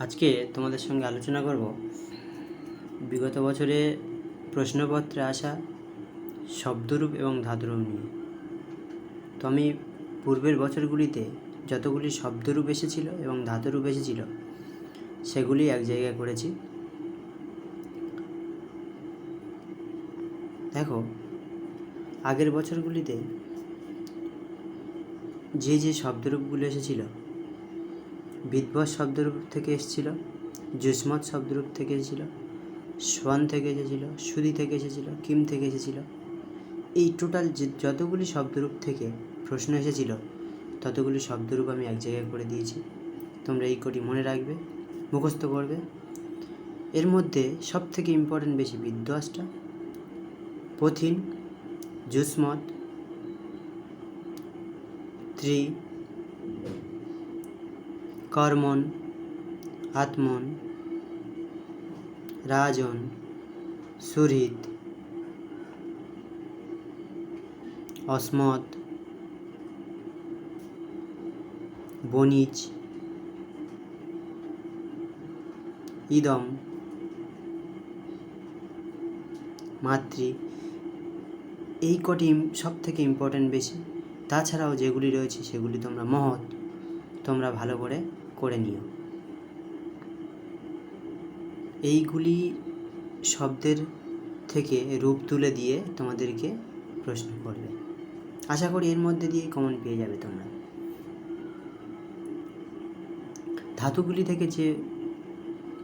আজকে তোমাদের সঙ্গে আলোচনা করব। বিগত বছরে প্রশ্নপত্রে আসা শব্দরূপ এবং ধাতুরূপ নিয়ে। তো আমি পূর্বের বছরগুলিতে যতগুলি শব্দরূপ এসেছিল এবং ধাতুরূপ এসেছিল, সেগুলি এক জায়গায় করেছি। দেখো, আগের বছরগুলিতে যে যে শব্দরূপগুলো এসেছিল বিদ্বৎ শব্দরূপ থেকে এসেছিল জুসমত শব্দরূপ থেকে এসেছিল সোয়ান থেকে এসেছিল, সুদি থেকে এসেছিল, কিম থেকে এসেছিল। এই টোটাল যতগুলি শব্দরূপ থেকে প্রশ্ন এসেছিল, ততগুলি শব্দরূপ আমি এক জায়গায় করে দিয়েছি। তোমরা এই কটি মনে রাখবে, মুখস্থ করবে। এর মধ্যে সব থেকে ইম্পর্টেন্ট বেশি বিদ্বাসটা পথিন জুসমত ত্রি কর্মণ আত্মন, রাজন, সুহৃদ, অসমত, বণিজ, ইদম, মাতৃ। এই কটি সব থেকে ইম্পর্ট্যান্ট বেশি। তাছাড়াও যেগুলি রয়েছে সেগুলি তোমরা মহৎ। তোমরা ভালো করে করে নিও। এইগুলি শব্দের থেকে রূপ তুলে দিয়ে তোমাদেরকে প্রশ্ন করবে। আশা করি এর মধ্যে দিয়ে কমন পেয়ে যাবে তোমরা। ধাতুগুলি থেকে যে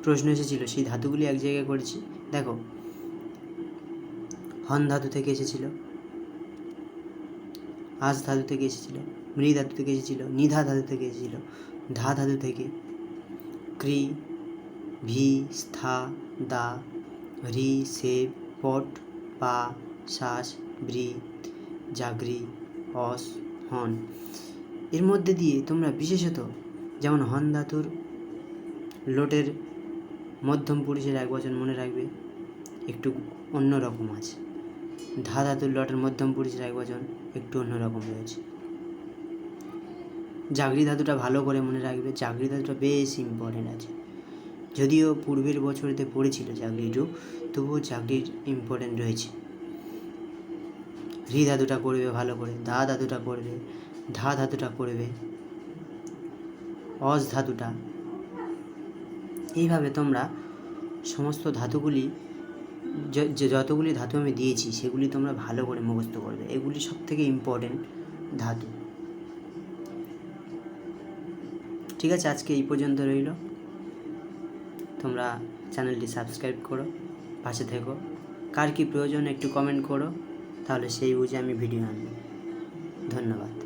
প্রশ্ন এসেছিল, সেই ধাতুগুলি এক জায়গায় করেছি। দেখো, হন ধাতু থেকে এসেছিল, আজ ধাতু থেকে এসেছিল, মৃ ধাতু থেকে এসেছিল, নিধা ধাতু থেকে এসেছিল ধা ধাতু থেকে। ক্রি, ভি, স্থা, দা, রি সেব পট, পা শ্বাস ব্রি, জাগরি, অস, হন। এর মধ্যে দিয়ে তোমরা বিশেষত যেমন হন ধাতুর লোটের মধ্যম পুরুষের এক বচন মনে রাখবে, একটু অন্য রকম আছে। ধা ধাতুর লটের মধ্যম পুরুষের এক বচন একটু অন্যরকম রয়েছে। জাগরি ধাতুটা ভালো করে মনে রাখবে জাগরি ধাতুটা বেশ ইম্পর্টেন্ট আছে। যদিও পূর্বের বছরেতে পড়েছিল রূপ তবুও চাকরির ইম্পর্টেন্ট রয়েছে। রি ধাতুটা করবে ভালো করে, দা ধাতুটা করবে, ধা ধাতুটা করবে, অস ধাতুটা। এইভাবে তোমরা সমস্ত ধাতুগুলি, যে যতগুলি ধাতু আমি দিয়েছি, সেগুলি তোমরা ভালো করে মুখস্থ করবে। এগুলি সব থেকে ইম্পর্টেন্ট ধাতু। ঠিক আছে, আজকে এই পর্যন্ত রইল। তোমরা চ্যানেলটি সাবস্ক্রাইব করো, পাশে থেকো। কার কী প্রয়োজন একটু কমেন্ট করো, তাহলে সেই বুঝে আমি ভিডিও আনব। ধন্যবাদ।